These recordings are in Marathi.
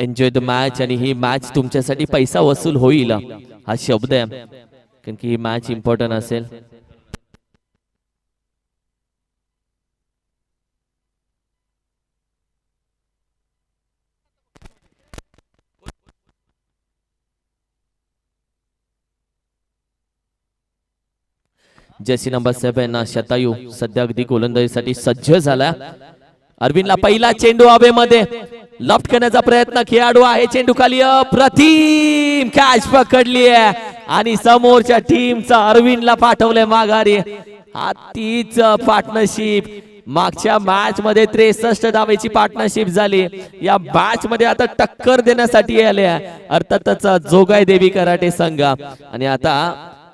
एन्जॉय द मॅच आणि ही मॅच तुमच्यासाठी पैसा वसूल होईल. हा शब्द आहे. कारण की ही मॅच इम्पॉर्टंट असेल. जेसी नंबर सेव्हन शतायू सध्या अगदी गोलंदाजीसाठी सज्ज झाला. अरविंदला पहिला चेंडू हवेमध्ये. लफ्ट करण्याचा प्रयत्न खेळाडू आहे चेंडू खाली प्रतिम कॅच पकडली आहे. आणि समोरच्या टीमचा अरविंदला पाठवलंय माघारी. हा तीच पार्टनरशिप मागच्या मॅच मध्ये त्रेसष्ट धावेची पार्टनरशिप झाली. या मॅच मध्ये आता टक्कर देण्यासाठी आले अर्थातच जोगाई देवी कराटे संघ. आणि आता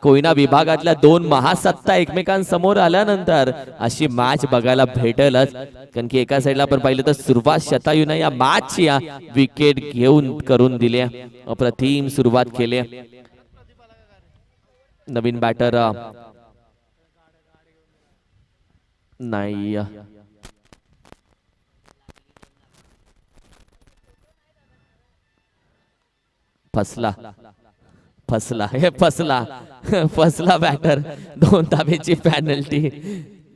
कोयना विभागातल्या दोन महासत्ता एकमेकांसमोर आल्यानंतर अशी मॅच बघायला भेटेलच. कारण की एका साईडला आपण पाहिलं तर सुरुवात शतायून या मॅच या विकेट घेऊन करून दिले. अप्रतिम सुरुवात केली. नवीन बॅटर नाही. फसला. फसला हे फसला फसला बॅटर दोन धाबेची पॅनल्टी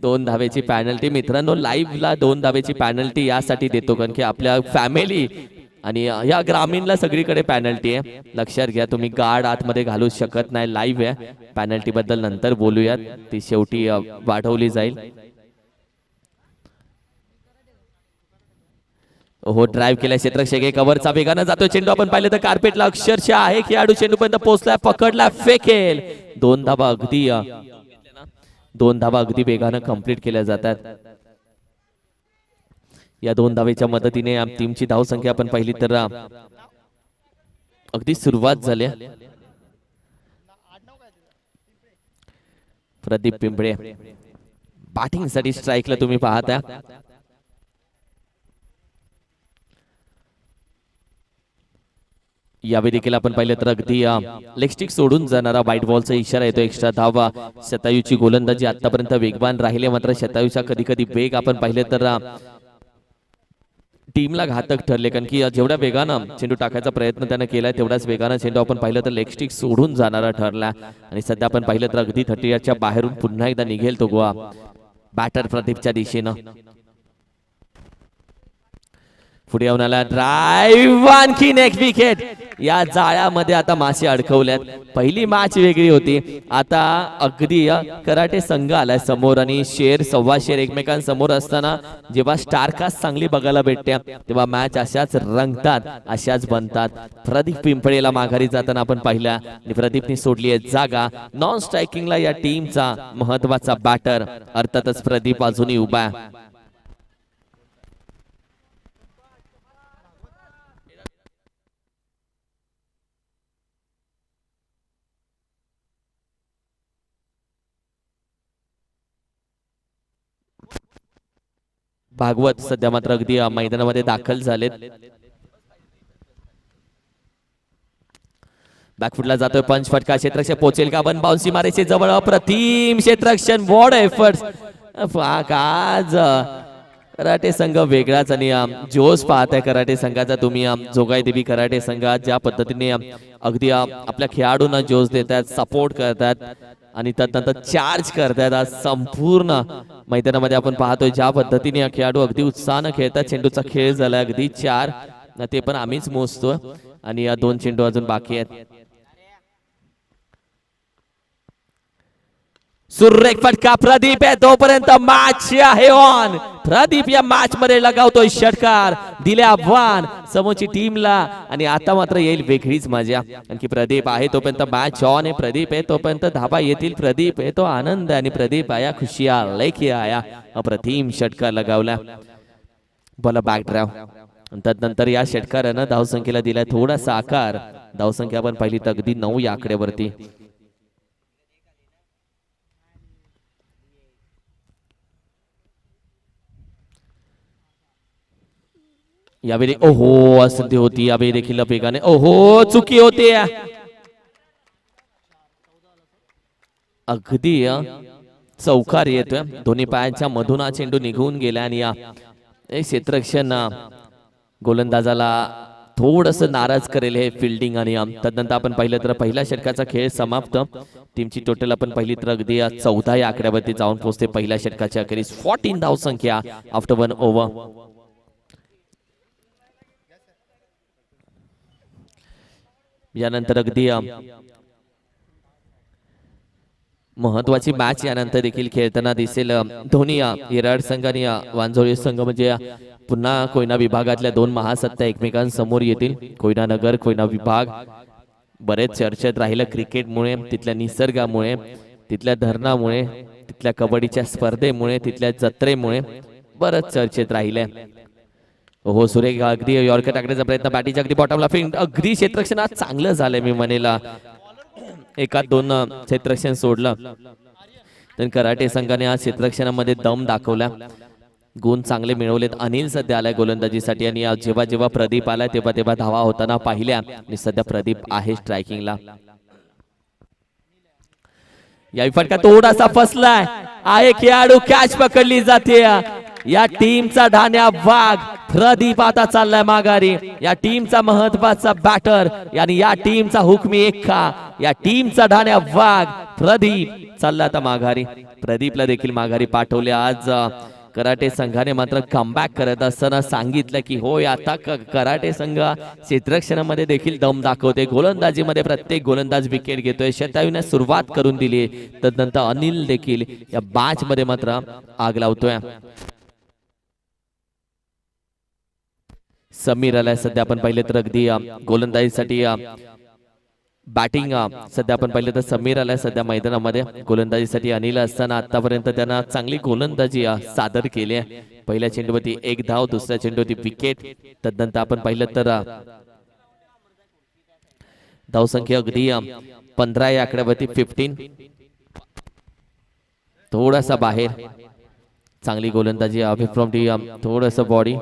दोन धाबेची पॅनल्टी मित्रांनो लाईव्हला दोन धाबेची पॅनल्टी यासाठी देतो कारण की आपल्या फॅमिली आणि या ग्रामीणला सगळीकडे पॅनल्टी आहे. लक्षात घ्या तुम्ही गार्ड आतमध्ये घालू शकत नाही. लाईव्ह आहे. पॅनल्टी बद्दल नंतर बोलूयात. ती शेवटी वाढवली जाईल. हो ड्राईव्ह केलाय क्षेत्रक्षक एक कव्हरचा वेगानं जातो चेंडू आपण पाहिलं तर कार्पेटला अक्षरशः आहे. खेळाडू चेंडू पर्यंत पोहोचलाय पकडला फेकेल. दोन धावा अगदी दोन धावा अगदी वेगानं कंप्लीट केल्या जातात. या दोन धावेच्या मदतीने टीमची धावसंख्या आपण पाहिली तर अगदी सुरुवात झाली. प्रदीप पिंपळे. बॅटिंगसाठी स्ट्राईकला तुम्ही पाहता यावेळी देखील आपण पाहिलं तर अगदी लेगस्टिक सोडून जाणारा व्हाईट बॉलचा इशारा येतो. एक्स्ट्रा धावा. शतायूची गोलंदाजी आतापर्यंत वेगवान राहिले मात्र शतायूचा कधी कधी वेग आपण पाहिले तर टीमला घातक ठरले. कारण की जेवढ्या वेगानं चेंडू टाकायचा प्रयत्न त्यानं केलाय तेवढ्याच वेगानं चेंडू आपण पाहिलं तर लेगस्टिक सोडून जाणारा ठरला. आणि सध्या आपण पाहिलं तर अगदी थर्टी च्या बाहेरून पुन्हा एकदा निघेल तो गोवा. बॅटर प्रदीपच्या दिशेनं. पुढे येऊन ड्राईव्ह आणखीन एक विकेट या जाळ्यामध्ये आता मासे अडकवल्यात. पहिली मॅच वेगळी होती. आता अगदी कराटे संघ आलाय समोर आणि शेर सव्वा शेर एकमेकांसमोर असताना जेव्हा स्टारकास्ट चांगली बघायला भेटते तेव्हा मॅच अशाच रंगतात अशाच बनतात. प्रदीप पिंपळेला माघारी जाताना आपण पाहिला आणि प्रदीपने सोडली आहे जागा. नॉन स्ट्रायकिंगला या टीमचा महत्त्वाचा बॅटर अर्थातच प्रदीप अजूनही उभा आहे. भागवत सध्या मात्र अगदी मैदानामध्ये दाखल झालेत. बॅकफुटला जातोय पंच फटका क्षेत्रक्षक पोचेल का? बन बाउन्सी मारायचे जवळ अप्रतिम क्षेत्रक्षण वॉड एफर्ट आज कराटे संघ वेगळाच आणि जोश पाहत आहे कराटे संघाचा तुम्ही जोगाई देवी कराटे संघात ज्या पद्धतीने अगदी आपल्या खेळाडूंना जोश देतात सपोर्ट करतात आणि त्यानंतर चार्ज करतायत आज संपूर्ण मैदानामध्ये आपण पाहतोय ज्या पद्धतीने या खेळाडू अगदी उत्साहानं खेळतात. चेंडूचा खेळ झाला अगदी चार. ते पण आम्हीच मोजतो आणि या दोन चेंडू अजून बाकी आहेत. सुरेख फटका प्रदीप आहे तोपर्यंत मॅच आहे ऑन प्रदीप या मॅच मध्ये लगावतोय षटकार दिले आव्हान समोरची टीमला आणि आता मात्र येईल वेगळीच मजा. आणखी प्रदीप आहे तोपर्यंत मॅच ऑन आहे. प्रदीप आहे तोपर्यंत धाबा येतील. प्रदीप आहे तो आनंद आणि प्रदीप आया खुशी लेखी आया. अप्रतिम षटकार लगावला. बोला बॅक ड्राव त्यानंतर या षटकारानं धावसंख्येला दिलाय थोडासा आकार. धावसंख्या आपण पाहिली तर अगदी नऊ या आकड्यावरती. यावेळी ओहो असंधी होती. यावेळी देखील अपेगाने ओहो चुकी होते. अगदी चौकार येतोय. दोन्ही पायांच्या मधून हा चेंडू निघून गेला आणि या क्षेत्रक्षण गोलंदाजाला थोडस नाराज करेल हे फिल्डिंग आणि तदनंतर आपण पाहिलं तर पहिल्या षटकाचा खेळ समाप्त. टीमची टोटल आपण पहिली तर अगदी चौदा या आकड्यावरती जाऊन पोहोचते पहिल्या षटकाच्या अखेरीस. फॉर्टीन धाव संख्या आफ्टर वन ओव्हर यानंतर अगदी महत्वाची मॅच यानंतर देखील खेळताना दिसेल धोनिया दोन्ही संघ आणि वांजोळी संघ. म्हणजे पुन्हा कोयना विभागातल्या दोन महासत्ता एकमेकांसमोर येतील. कोयना नगर कोयना विभाग. बरेच चर्चेत राहिलं क्रिकेटमुळे तिथल्या निसर्गामुळे तिथल्या धरणामुळे तिथल्या कबड्डीच्या स्पर्धेमुळे तिथल्या जत्रेमुळे बरंच चर्चेत राहिलंय. हो सुरेख अगदी यॉर्कर टाकण्याचा प्रयत्न. बॅटीच्या अगदी बॉटमला फिंग अगदी क्षेत्रक्षण आज चांगलं झालंय मी म्हणेला. एका दोन क्षेत्रक्षण सोडलं. तर कराटे संघाने आज क्षेत्रक्षणामध्ये दम दाखवला. गुण चांगले मिळवलेत. अनिल सध्या आलाय गोलंदाजीसाठी आणि जेव्हा जेव्हा प्रदीप आलाय तेव्हा तेव्हा धावा होताना पाहिल्या. आणि सध्या प्रदीप आहे स्ट्रायकिंगला या फटका थोडासा फसलाय. आहे खेळाडू कॅच पकडली जाते. या टीमचा ढाण्या वाघ प्रदीप आता चाललाय माघारी. या टीमचा महत्त्वाचा बॅटर आणि या टीमचा हुकमी एक्का. या टीमचा ढाण्या वाघ प्रदीप चालला आता माघारी. प्रदीपला देखील माघारी पाठवले आज. कराटे संघाने मात्र कमबॅक करत असताना सांगितलं की होय आता कराटे संघ क्षेत्रक्षणामध्ये देखील दम दाखवते गोलंदाजीमध्ये प्रत्येक गोलंदाज विकेट घेतोय. शतावीने सुरुवात करून दिली. तदनंतर अनिल देखील या बॅच मध्ये मात्र आग लावतोय. समीर आलाय सध्या आपण पाहिलं तर अगदी गोलंदाजीसाठी बॅटिंग सध्या आपण पाहिलं तर समीर आलाय सध्या मैदानामध्ये. गोलंदाजीसाठी अनिल असताना आतापर्यंत त्यांना चांगली गोलंदाजी सादर केली आहे. पहिल्या चेंडूवरती एक धाव दुसऱ्या चेंडूवरती विकेट तदनंतर आपण पाहिलं तर धावसंख्या अगदी पंधरा या आकड्यावरती फिफ्टीन थोडासा बाहेर. चांगली गोलंदाजी अभि फ्रॉम डी थोडस बॉडी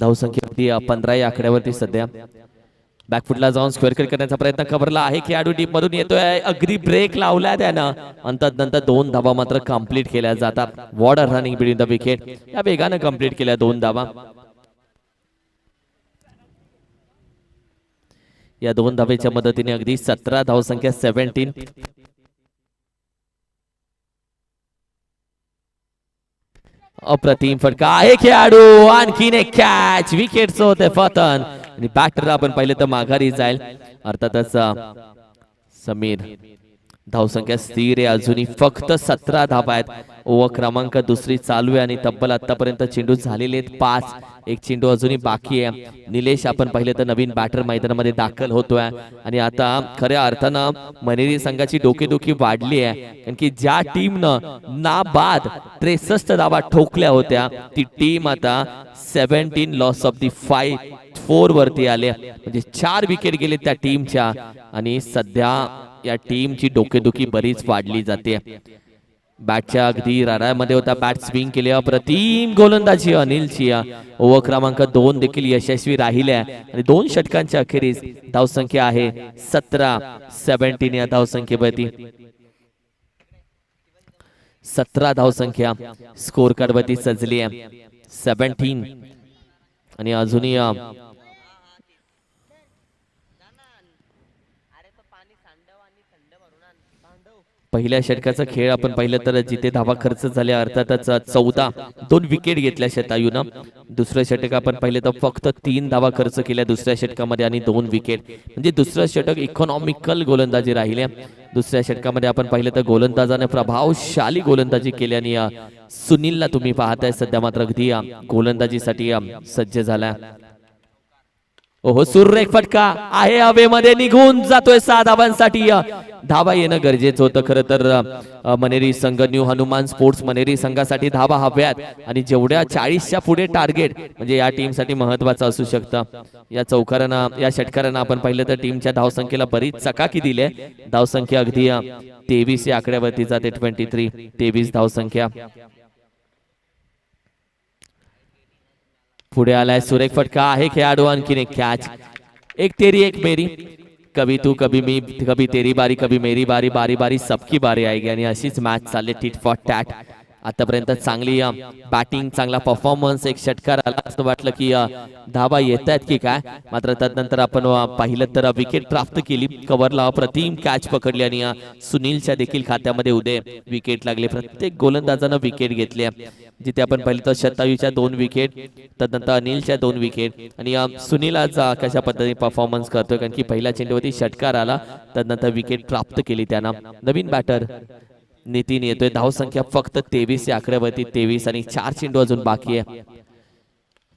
धावसंख्या अगदी पंधरा या आकड्यावरती सध्या. बॅकफुटला जाऊन स्क्वेअर कट करण्याचा प्रयत्न कबरला आहे खेळाडू डीप मधून येतोय. अगदी ब्रेक लावलाय त्यानं. अंतात नंतर दोन धावा मात्र कंप्लीट केल्या जातात. वॉर्डर रनिंग बिटवीन द विकेट या वेगानं कंप्लीट केल्या दोन धावा. या दोन धावेच्या मदतीने अगदी सतरा धावसंख्या सेव्हन्टीन अप्रतिम फटका आहे खेळाडू. आणखीन एक कॅच विकेटचं होते पतन. आणि बॅटर आपण पाहिलं तर माघारी जाईल. अर्थातच समीर. धावसंख्या स्थिर आहे अजूनही फक्त सतरा धाबा आहेत. ओव्हर क्रमांक दुसरी चालू आहे आणि तब्बल आतापर्यंत चेंडू झालेले आहेत पाच. एक चेंडू अजूनही बाकी आहे. निलेश आपण पाहिलं तर नवीन बॅटर मैदानामध्ये दाखल होतोय. आणि आता खऱ्या अर्थानं मनेरी संघाची डोकेदुखी वाढली आहे. कारण की ज्या टीमनं ना बाद त्रेसष्ट धावा ठोकल्या होत्या ती टीम आता seventeen loss of the five four वरती आले म्हणजे चार विकेट गेले त्या टीमच्या आणि सध्या या टीमची डोकेदुखी बरीच वाढली जाते. बॅटच्या अगदी रारामध्ये होता. बॅट स्विंग केली अप्रतिम गोलंदाजी. अनिलची ओव्हर क्रमांक दोन देखील यशस्वी राहिल्या. आणि दोन षटकांच्या अखेरीस धावसंख्या आहे सतरा. सेव्हन्टीन या धावसंख्येवरती. सतरा धावसंख्या स्कोर कार्ड वरती सजली आहे. सेव्हन्टीन आणि अजूनही अं, पहिल्या षटकाचा खेळ आपण पाहिलं तर जिथे धावा खर्च झाल्या अर्थातच चौदा दोन विकेट घेतल्या शतायूनं. दुसरं षटक आपण पाहिलं तर फक्त तीन धावा खर्च केल्या दुसऱ्या षटकामध्ये आणि दोन विकेट म्हणजे दुसरं षटक इकॉनॉमिकल गोलंदाजी राहिल्या. दुसऱ्या षटकामध्ये आपण पाहिलं तर गोलंदाजाने प्रभावशाली गोलंदाजी केली आणि सुनीलला तुम्ही पाहताय सध्या मात्र अगदी गोलंदाजीसाठी सज्ज झाला. ओहो एक फटका. आहे हवेमध्ये निघून जातोय सहा धावांसाठी धावा येणं गरजेचं होतं खरं तर. मनेरी संघ न्यू हनुमान स्पोर्ट्स मनेरी संघासाठी धावा हव्यात. आणि जेवढ्या चाळीसच्या पुढे टार्गेट म्हणजे या टीमसाठी महत्वाचं असू शकतं. या चौकारांना या षटकारांना आपण पाहिलं तर टीमच्या धावसंख्येला बरीच चकाकी दिली आहे. धावसंख्या अगदी तेवीस या आकड्यावरती जाते ट्वेंटी थ्री तेवीस धावसंख्या. पुढे आलाय सुरेख फटका. आहे खेळाडू आणखीन एक कॅच एक तेरी एक मेरी. कभी तू कभी मी कभी तेरी बारी कभी मेरी बारी बारी बारी सबकी बारी आएगी. आणि अशीच मॅच चालली. टिट फॉर टॅट आतापर्यंत चांगली बॅटिंग चांगला परफॉर्मन्स एक षटकार आला असं वाटलं की धाबा येत आहेत की काय? मात्र त्यानंतर आपण पाहिलं तर विकेट प्राप्त केली. कव्हरला प्रतिम कॅच पकडली आणि सुनीलच्या देखील खात्यामध्ये उदय विकेट लागले. प्रत्येक गोलंदाजानं विकेट घेतली. जिथे आपण पाहिलं तर शतायूच्या दोन विकेट त्यानंतर अनिलच्या दोन विकेट आणि सुनीलाचा सुनील आज कशा पद्धतीने परफॉर्मन्स करतोय? कारण की पहिल्या चेंडूवरती षटकार आला त्यानंतर विकेट प्राप्त केली त्यानं. नवीन बॅटर नितीन येतोय. धाव संख्या फक्त तेवीस या आकड्यावरती तेवीस आणि चार चेंडू अजून बाकी आहे.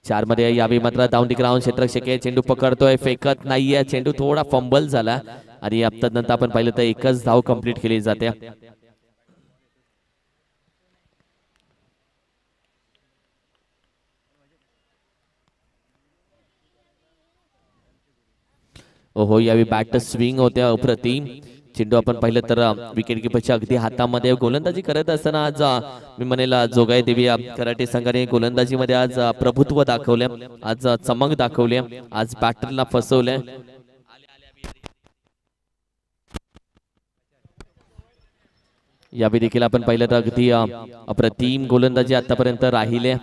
चारमध्ये यावी मात्र दाउंडी ग्राउंड क्षेत्र चेंडू पकडतोय. फेकत नाहीये. चेंडू थोडा फंबल झाला. आणि नंतर आपण पाहिलं तर एकच धाव कंप्लीट केली जाते. ओहो यावेळी बॅट स्विंग होत्या अप्रतिम. चेंडू आपण पाहिलं तर विकेट किपरच्या अगदी हातामध्ये गोलंदाजी करत असताना आज मी म्हणेल जोगाई देवी कराटे संघाने गोलंदाजीमध्ये आज प्रभुत्व दाखवले. आज चमक दाखवले. आज बॅटरला फसवले. यावेळी देखील आपण पाहिलं तर अगदी अप्रतिम गोलंदाजी आतापर्यंत राहिले.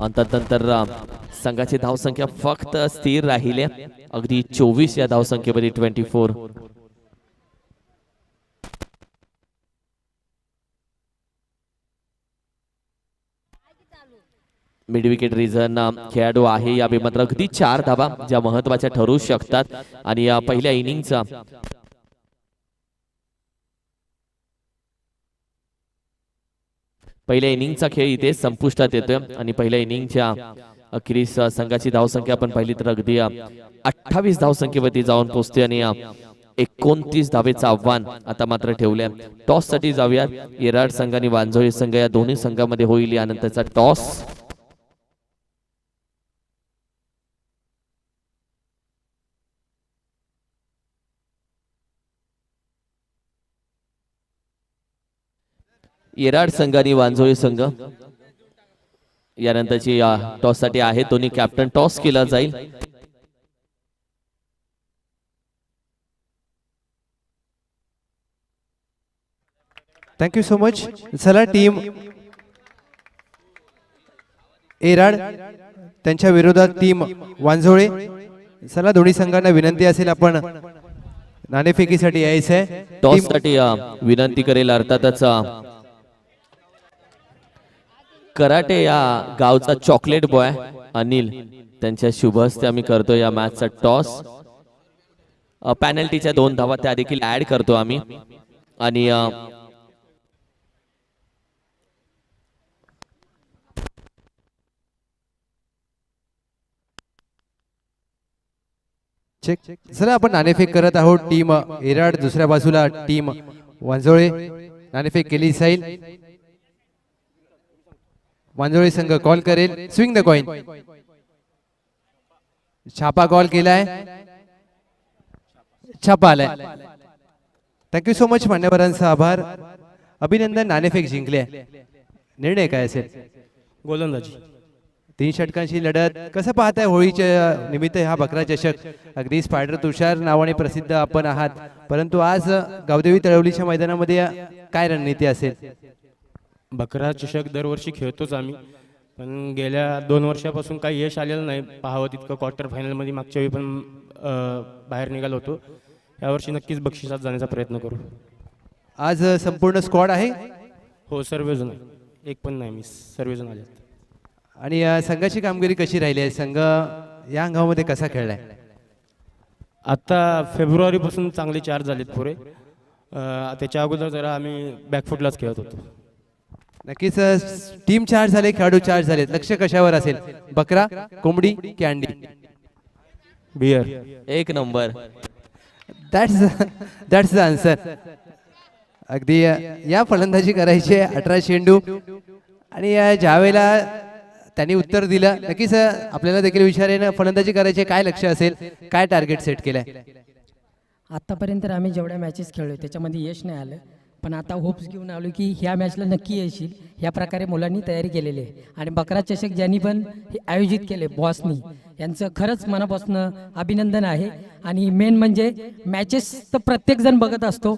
आणि संघाची धावसंख्या फक्त स्थिर राहिले. अगदी चोवीस या धावसंख्येमध्ये twenty four mid wicket region खेळाडू आहे या मात्र अगदी चार धावा ज्या महत्त्वाच्या ठरू शकतात. आणि या पहिल्या इनिंगचा. पहिल्या इनिंगचा खेळ इथे संपुष्टात येतोय. आणि पहिल्या इनिंगच्या अखेरीस संघाची धावसंख्या आपण पाहिली तर अगदी अठ्ठावीस धावसंख्येवरती जाऊन पोहोचते. आणि एकोणतीस धावेचं आव्हान आता मात्र ठेवलंय. टॉससाठी जाऊया येराड संघ आणि वांझोळी संघ या दोन्ही संघामध्ये होईल यानंतरचा टॉस. येराड संघ आणि वांझोळी संघ यानंतरची टॉससाठी आहे. दोन्ही कॅप्टन टॉस केला जाईल. थँक्यू सो मच चला टीम एराड त्यांच्या विरोधात टीम वांझोळे. चला दोन्ही संघांना विनंती असेल आपण. नाणेफेकीसाठी यायचं आहे टॉससाठी विनंती करेल अर्थातच कराटे या गावचा चॉकलेट बॉय अनिल. त्यांच्या शुभ हस्ते आम्ही करतो या मॅचचा टॉस पॅनल्टीच्या दोन धावा त्या देखील ऍड करतो आम्ही. आणि अ, चेक चला आपण नाणेफेक करत आहोत टीम एराड दुसऱ्या बाजूला टीम. वांजोळे नाणेफेक केली जाईल वांजोळे संघ कॉल करेल. स्विंग द कॉइन छापा कॉल केलाय. छापा आलाय. थँक्यू सो मच मान्यवरांचा आभार. अभिनंदन नाणेफेक जिंकले. निर्णय काय असेल? गोलंदाजी. तीन षटकांची लढत. कसं पाहताय होळीच्या निमित्त हा बकरा चषक? अगदी स्पायडर तुषार नावाने प्रसिद्ध आपण आहात. परंतु आज गावदेवी तळवलीच्या मैदानामध्ये काय रणनीती असेल? बकरा चषक दरवर्षी खेळतोच आम्ही. पण गेल्या दोन वर्षापासून काही यश आलेलं नाही. पाहावं तितकं क्वार्टर फायनलमध्ये मागच्या वेळी पण बाहेर निघालो होतो. यावर्षी नक्कीच बक्षिसात जाण्याचा प्रयत्न करू. आज संपूर्ण स्क्वॉड आहे? हो सर्वजण. एक पण नाही मिस सर्वजण आले आणि संघाची कामगिरी कशी राहिली? आहे संघ या अंगामध्ये कसा खेळलाय? आता फेब्रुवारीपासून चांगले चार झालेत पुरे. अं, त्याच्या अगोदर जरा आम्ही बॅकफुटलाच खेळत होतो. नक्कीच टीम चार्ज झाले खेळाडू चार्ज झालेत. लक्ष कशावर असेल? बकरा कोंबडी की अंडी बियर. एक नंबर. दॅट्स दॅट्स द आन्सर अगदी या फलंदाजी करायची आहे अठरा चेंडू आणि ज्यावेळेला त्यांनी उत्तर दिलं. नक्कीच आपल्याला देखील विचारेन फलंदाजी करायची काय लक्ष असेल काय टार्गेट सेट केलंय? आत्तापर्यंत आम्ही जेवढ्या मॅचेस खेळलो त्याच्यामध्ये यश नाही आलं. पण आता होप्स घेऊन आलो की ह्या मॅचला नक्की येशील. ह्या प्रकारे मुलांनी तयारी केलेली आहे. आणि बकरा चषक ज्यांनी पण हे आयोजित केले बॉसनी यांचं खरंच मनापासून अभिनंदन आहे. आणि मेन म्हणजे मॅचेस तर प्रत्येकजण बघत असतो.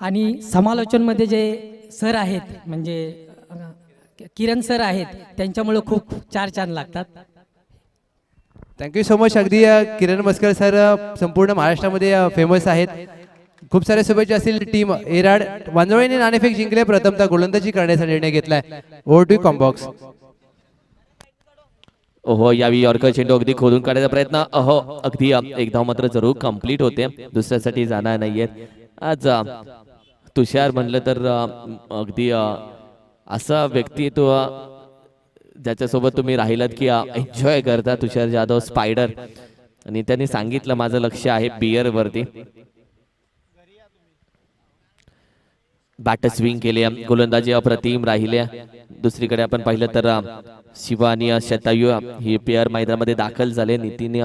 आणि समालोचनमध्ये जे सर आहेत म्हणजे किरण सर आहेत त्यांच्यामुळं खूप चार चांद लागतात. थँक्यू सो मच अगदी किरण मस्कर सर संपूर्ण महाराष्ट्रामध्ये फेमस आहेत. खूप साऱ्या शुभेच्छा असतील टीम एराड वांजवळीने नाणेफेक जिंकले प्रथमतः गोलंदाजी करण्याचा निर्णय घेतलाय. ओव्हर टू कॉम्बॉक्स ओहो यावेळी यॉर्कर चेंडू अगदी खोदून काढायचा प्रयत्न. अहो अगदी अ, एक धाव मात्र जरूर कंप्लीट होते. दुसऱ्यासाठी जाणार नाहीयेत. आज तुषार म्हणलं तर अगदी असा व्यक्ती तो ज्याच्यासोबत तुम्ही राहिलात की एन्जॉय करता तुषार जाधव स्पायडर आणि त्यांनी सांगितलं माझं लक्ष आहे बियर वरती. बॅट स्विंग केल्या गोलंदाजी अप्रतिम राहिल्या. दुसरीकडे आपण पाहिलं तर शिवानी शिवा आणि ही पेअर मैदानामध्ये दाखल झाले. नितीन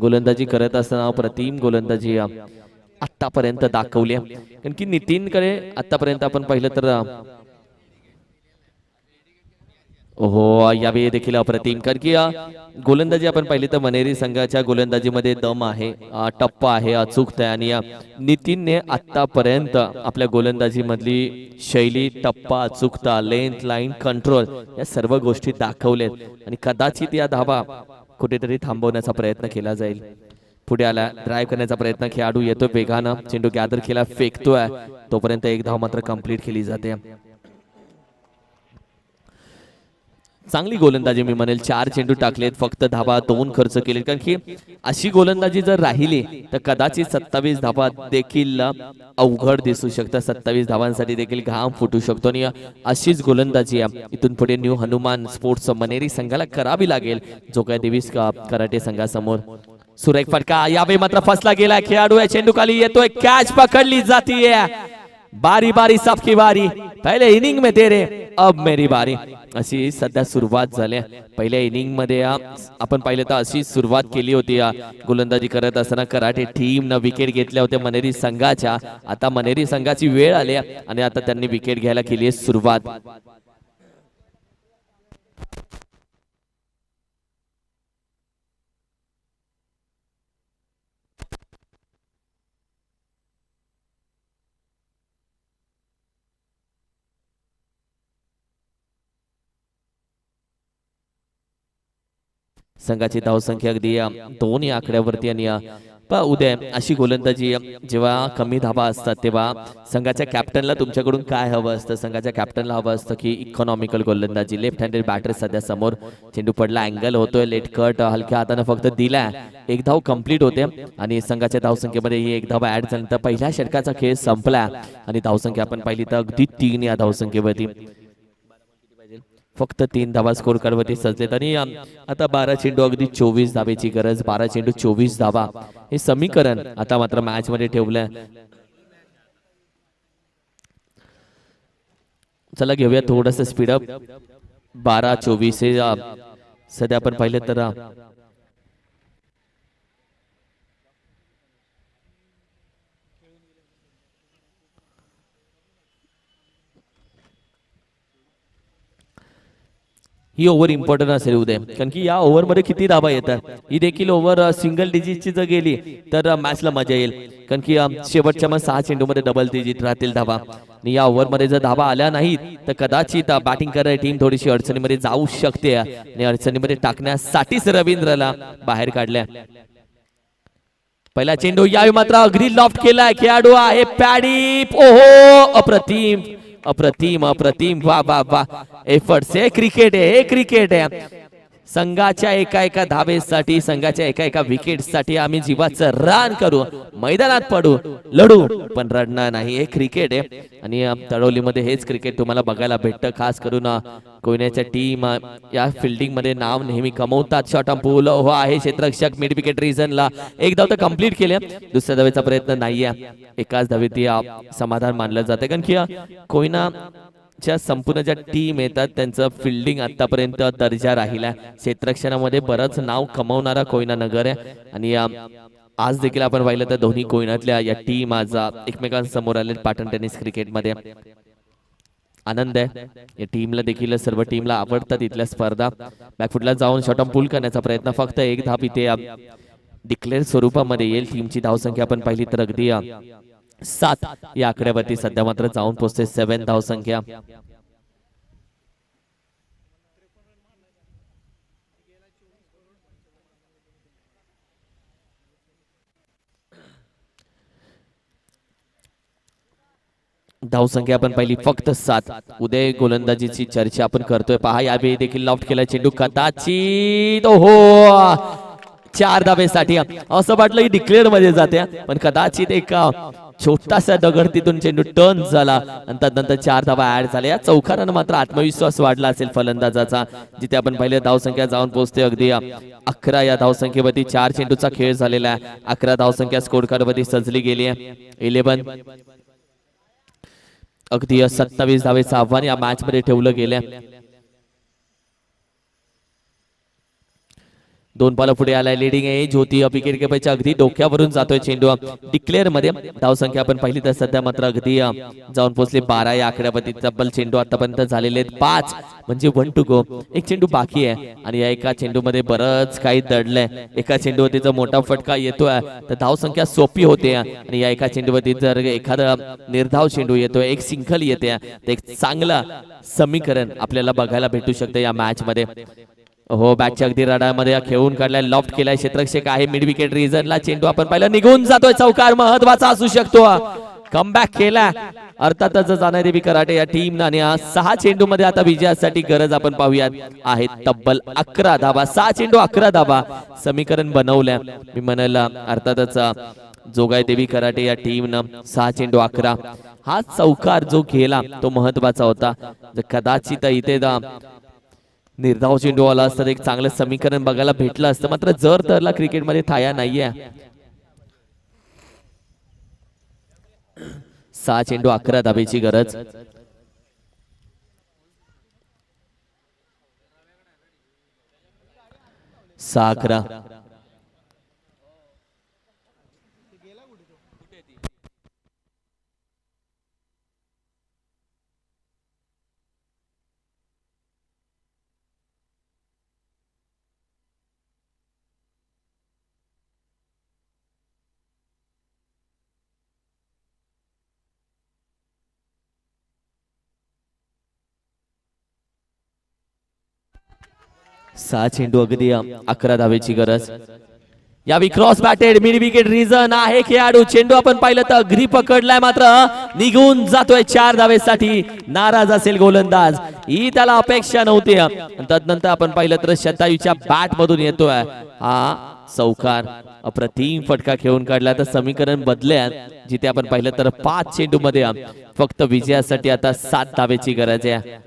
गोलंदाजी करत असताना अप्रतिम गोलंदाजी आतापर्यंत दाखवली. कारण की नितीनकडे आतापर्यंत आपण पाहिलं तर हो यावेळी देखील अप्रतिम कारण की गोलंदाजी आपण पाहिली तर मनेरी संघाच्या गोलंदाजीमध्ये दम आहे टप्पा आहे अचूकता आहे आणि नितीनने आतापर्यंत आपल्या गोलंदाजीमधली शैली टप्पा अचूकता लेंथ लाईन कंट्रोल या सर्व गोष्टी दाखवल्यात आणि कदाचित या धावा कुठेतरी थांबवण्याचा प्रयत्न केला जाईल. पुढे आला ड्राईव्ह करण्याचा प्रयत्न खेळाडू येतोय वेगानं. चेंडू गॅदर केला फेकतोय. तोपर्यंत एक धाव मात्र कंप्लीट केली जाते. चांगली गोलंदाजी मी म्हणेल. चार चेंडू टाकलेत फक्त धाबा दोन खर्च केले कारण की अशी गोलंदाजी जर राहिली तर कदाचित सत्तावीस धाबा देखील अवघड दिसू शकतं सत्तावीस धावांसाठी देखील घाम फुटू शकतो. आणि अशीच गोलंदाजी इथून पुढे न्यू हनुमान स्पोर्ट्स मनेरी संघाला करावी लागेल जो काय देवीस का कराटे संघासमोर. सुरेख फटका यावेळी मात्र फसला गेला खेळाडू या चेंडू खाली येतोय. कॅच पकडली जातीये. बारी बारी सबकी बारी। पहिले इनिंग में रे अब मेरी बारी। अशी सध्या सुरुवात झाली पहिल्या इनिंगमध्ये आपण पाहिलं तर अशी सुरुवात केली होती गोलंदाजी करत असताना कराटे टीम न विकेट घेतल्या होत्या मनेरी संघाच्या. आता मनेरी संघाची वेळ आली आणि आता त्यांनी विकेट घ्यायला केली आहे सुरुवात. संघाची धावसंख्या अगदी दोन या आकड्यावरती आणि अ, पहा उद्या अशी गोलंदाजी जेव्हा कमी धाबा असतात तेव्हा संघाच्या कॅप्टनला तुमच्याकडून काय हवं असतं? संघाच्या कॅप्टनला हवं असतं की इकॉनॉमिकल गोलंदाजी? लेफ्ट हँडेड बॅटर सध्या समोर. चेंडू पडला अँगल होतोय लेट कट हलक्या हाताने फक्त दिला एक धाव कंप्लीट होते आणि संघाच्या धावसंख्येमध्ये ही एक धाव ऍड झाल्यानंतर पहिल्या षटकाचा खेळ संपला आणि धावसंख्या आपण पाहिली तर अगदी तीन या धावसंख्येवरती. फक्त तीन धावा स्कोर कार्डवरती सजलेत आणि आता बारा चेंडू अगदी चोवीस धावेची गरज बारा चेंडू चोवीस धावा. हे समीकरण आता मात्र मॅच मध्ये ठेवलंय. चला घेऊया थोडस स्पीडअप बारा चोवीस हे सध्या आपण पाहिलं तर अं, ही ओव्हर इम्पॉर्टंट असेल उद्या. कारण की या ओव्हरमध्ये किती धाबा येतात. ही देखील ओव्हर सिंगल डिजिटची जर गेली तर मॅचला मजा येईल. कारण की शेवटच्या मग सहा चेंडूमध्ये डबल डिजिट राहतील धाबा. आणि या ओव्हरमध्ये जर धाबा आल्या नाहीत तर कदाचित बॅटिंग करणारी टीम थोडीशी अडचणीमध्ये जाऊ शकते. आणि अडचणीमध्ये टाकण्यासाठीच रवींद्रला बाहेर काढल्या. पहिला चेंडू यावेळी मात्र अगदी लॉफ्ट केलाय. खेळाडू आहे पॅडी ओहो अप्रतिम. अप्रतिम अप्रतिम वा वा वा. एफर्ट्स हे क्रिकेट आहे हे क्रिकेट आहे. संघाच्या एका एका धाबेसाठी संघाच्या एका एका विकेटसाठी आम्ही जीवाचं रान करू मैदानात पडू लढू. पण रडणार नाही हे क्रिकेट आहे. आणि तळवलीमध्ये हेच क्रिकेट तुम्हाला बघायला भेटतं. खास करून कोयण्याच्या कोयन्याच्या टीम या फिल्डिंगमध्ये नाव नेहमी कमवतात. शॉट पूल हो आहे क्षेत्ररक्षक मिड विकेट रिझनला एक धाव तर कंप्लीट केले दुसऱ्या धावेचा प्रयत्न नाहीये. एकाच धावेत समाधान मानलं जाते कारण की कोयना च्या संपूर्ण ज्या टीम येतात त्यांचं फिल्डिंग आतापर्यंत दर्जा राहिला क्षेत्ररक्षणामध्ये बरंच नाव कमवणारा कोयना नगर आहे. आणि आज देखील आपण पाहिलं तर दोन्ही कोयनातल्या या टीम आज एकमेकांसमोर आले पाटण टेनिस क्रिकेटमध्ये आनंद आहे. या टीमला देखील सर्व टीमला आवडतात इथल्या स्पर्धा. बॅकफुटला जाऊन शॉटम पूल करण्याचा प्रयत्न फक्त एक धाप इथे डिक्लेअर स्वरूपामध्ये येईल. टीमची धावसंख्या आपण पाहिली तर अगदी सात. या आकड्यावरती सध्या मात्र जाऊन पोहोचते सेव्हन धावसंख्या धावसंख्या आपण पाहिली फक्त सात. उदय गोलंदाजीची चर्चा आपण करतोय. पहा यावेळी देखील लॉफ्ट केला चेंडू कदाचित हो चार धाबेसाठी असं वाटलं की डिक्लेअरमध्ये जाते पण कदाचित एक छोटासा दगड तिथून चेंडू टर्न झाला आणि त्यानंतर चार धावा ऍड झाल्या. या चौकारानं मात्र आत्मविश्वास वाढला असेल फलंदाजाचा जिथे आपण पहिले धावसंख्या जाऊन पोहोचते अगदी. अकरा या धावसंख्येवरती चार चेंडूचा खेळ झालेला आहे. अकरा धावसंख्या स्कोर कार्डवरती सजली गेली आहे. इलेव्हन अगदी सत्तावीस धावेचं आव्हान या मॅच मध्ये ठेवलं गेलं दोन पाला पुढे आलाय. लिडिंग आहे ज्योती विकेट अगदी डोक्यावरून जातोय चेंडू. डिक्लेअरमध्ये धावसंख्या आपण पाहिली तर सध्या मात्र अगदी जाऊन पोहोचले बारा या आकड्यावरती. तब्बल चेंडू आतापर्यंत झालेले आहेत. पाच म्हणजे वन टू गो एक चेंडू बाकी आहे. आणि या एका चेंडू मध्ये बरंच काही दडलंय. एका चेंडूवरती जर मोठा फटका येतोय तर धावसंख्या सोपी होते. आणि या एका चेंडूवरती जर एखादा निर्धाव चेंडू येतोय एक सिंखल येते तर एक चांगलं समीकरण आपल्याला बघायला भेटू शकतं या मॅच मध्ये. हो बॅटच्या अगदी रडामध्ये खेळून काढलाय. लॉफ्ट केलाय क्षेत्रक्षेक आहे. मिड विकेट रिझनला चेंडू आपण पाहिला. निघून जातोय चौकार. महत्त्वाचा असू शकतो कमबॅक केला. अर्थातच जाणारी देवी कराटे या टीम आणि सहा चेंडू मध्ये आता विजयासाठी गरज आपण पाहूयात. आहे तब्बल अकरा धाबा सहा चेंडू अकरा धाबा समीकरण बनवल्या. मी म्हणायला अर्थातच जोगाय देवी कराटे या टीमनं सहा चेंडू अकरा. हा चौकार जो केला तो महत्त्वाचा होता. कदाचित इथे निर्धाव चेंडू आला असतं एक चांगलं समीकरण बघायला भेटलं असतं. मात्र जर तरला क्रिकेटमध्ये थाया नाहीये. सहा चेंडू अकरा धाबेची गरज. सहा अकरा. सहा चेंडू अगदी अकरा धावेची गरज. यावी cross batted mid wicket region आहे खेळाडू. चेंडू आपण पाहिलं तर अगदी पकडलाय मात्र निघून जातोय चार धावेसाठी. नाराज असेल गोलंदाज. ही त्याला अपेक्षा नव्हती. तदनंतर आपण पाहिलं तर शतायूच्या बॅट मधून येतोय. हा चौकार अप्रतिम फटका खेळून काढला. तर समीकरण बदल्या जिथे आपण पाहिलं तर पाच चेंडू मध्ये फक्त विजयासाठी आता सात धावेची गरज आहे.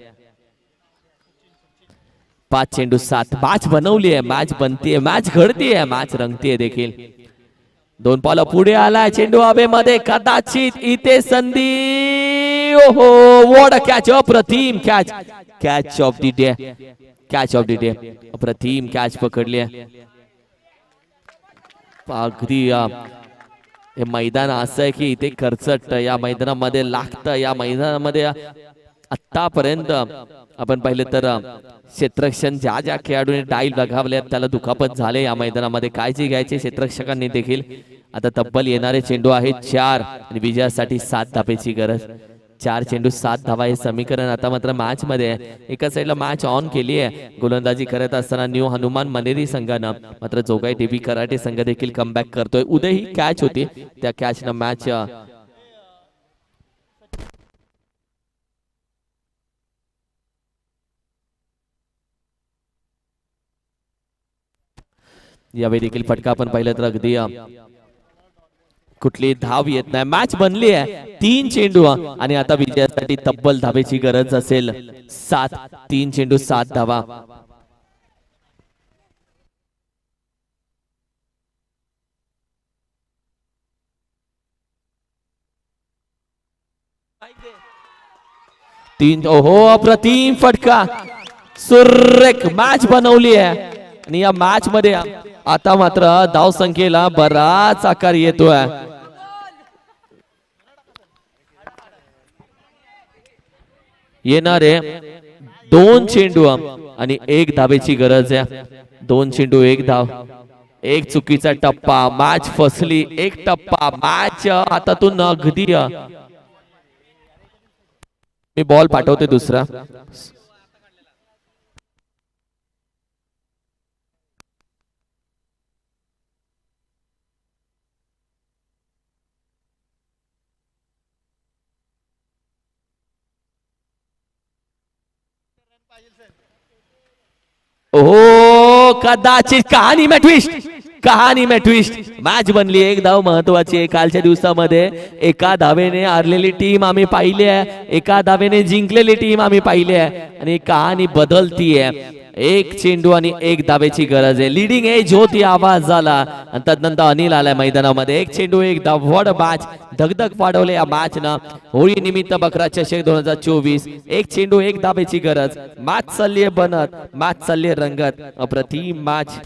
पाच चेंडू सात मॅच बनवली आहे मॅच बनतीये मॅच घडतीये मॅच रंगतीये देखील. दोन पावला पुढे आलाय चेंडू हवेमध्ये कदाचित इथे संधी. ओहो वॉट कॅच अप्रतिम catch catch of the day catch of the day अप्रतिम कॅच पकडली आहे. अगदी हे मैदान असं आहे की इथे खर्चट या मैदानामध्ये लागतं या मैदानामध्ये आतापर्यंत आपण पाहिलं तर क्षेत्रक्षण ज्या ज्या खेळाडूने डाईल लगावले त्याला दुखापत झाले या मैदानामध्ये. काळजी घ्यायची क्षेत्रक्षकांनी देखील. आता तब्बल येणारे चेंडू आहेत चार आणि विजयासाठी सात धापेची गरज. चार चेंडू सात धावा हे समीकरण आता मात्र मॅच मध्ये एका साईडला मॅच ऑन केली आहे. गोलंदाजी करत असताना न्यू हनुमान मनेरी संघानं. मात्र जोगाई टीव्ही कराटे संघ देखील कमबॅक करतोय. उद्या ही कॅच होती. त्या कॅचनं मॅच यावेळी देखील फटका आपण पाहिलं तर अगदी कुठली धाव येत नाही. मॅच बनली आहे. तीन चेंडू आणि आता विजयासाठी तब्बल धावेची गरज असेल. सात तीन चेंडू सात धावा. तीन ओहो अप्रतिम फटका. सुरेख मॅच बनवली आहे. आणि या मॅच मध्ये आता मात्र धाव संख्येला बराच आकार येतोय. येणारे दोन चेंडू आणि एक धाबेची गरज आहे. दोन चेंडू एक धाव. एक चुकीचा टप्पा मॅच फसली एक टप्पा मॅच हातातून अगदी. मी बॉल पाठवते दुसरा. कदाचित कहाणी में ट्विस्ट कहाणी में ट्विस्ट मॅच बनली एक धाव महत्वाची आहे कालच्या दिवसामध्ये. एका धावेने हरलेली टीम आम्ही पाहिली आहे. एका धावेने जिंकलेली टीम आम्ही पाहिली आहे. आणि कहाणी बदलती आहे एक चेंडू आणि एक धावेची गरज आहे. लिडिंग एज होती आवाज झाला. आणि तदनंतर अनिल आलाय मैदानामध्ये. एक चेंडू एक धावड वॉड मॅच धगधग वाढवले या मॅच न होळी निमित्त बकरा चषक दोन हजार चोवीस. एक चेंडू एक धावेची गरज. मॅच चालली बनत. मॅच चालली रंगत. अप्रतिम मॅच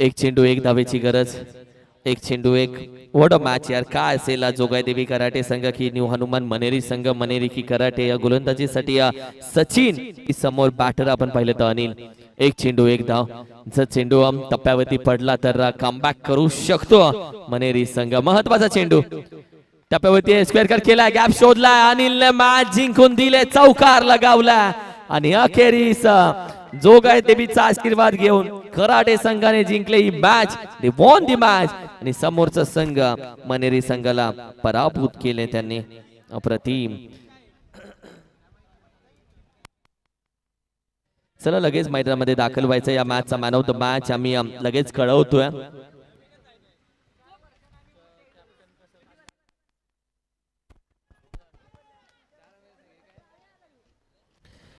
एक चेंडू एक धावेची गरज एक चेंडू एक वॉट अ मॅच यार. काय असेल आज जोगाई देवी कराटे संघ की न्यू हनुमान मनेरी संघ मनेरी की कराटे या गोलंदाजीसाठी या सचिन समोर बॅटर आपण पाहिलं तर अनिल. एक चेंडू एक धाव. जर चेंडू अम टप्प्यावरती पडला तर कमबॅक करू शकतो. मनेरी संघ महत्त्वाचा चेंडू. टप्प्यावरती स्क्वेअर कट केला गॅप शोधला अनिलने मॅच जिंकून दिले. चौकार लगावला आणि अखेरीस जोगाय देवीचा आशीर्वाद घेऊन कराटे संघाने जिंकले ही match they won the match आणि समोरचा संघ मनेरी संघाला पराभूत केले त्यांनी. अप्रतिम. चला लगेच मैदानामध्ये दाखल व्हायचं. या मॅचचा मॅन ऑफ द मॅच आम्ही लगेच कळवतोय.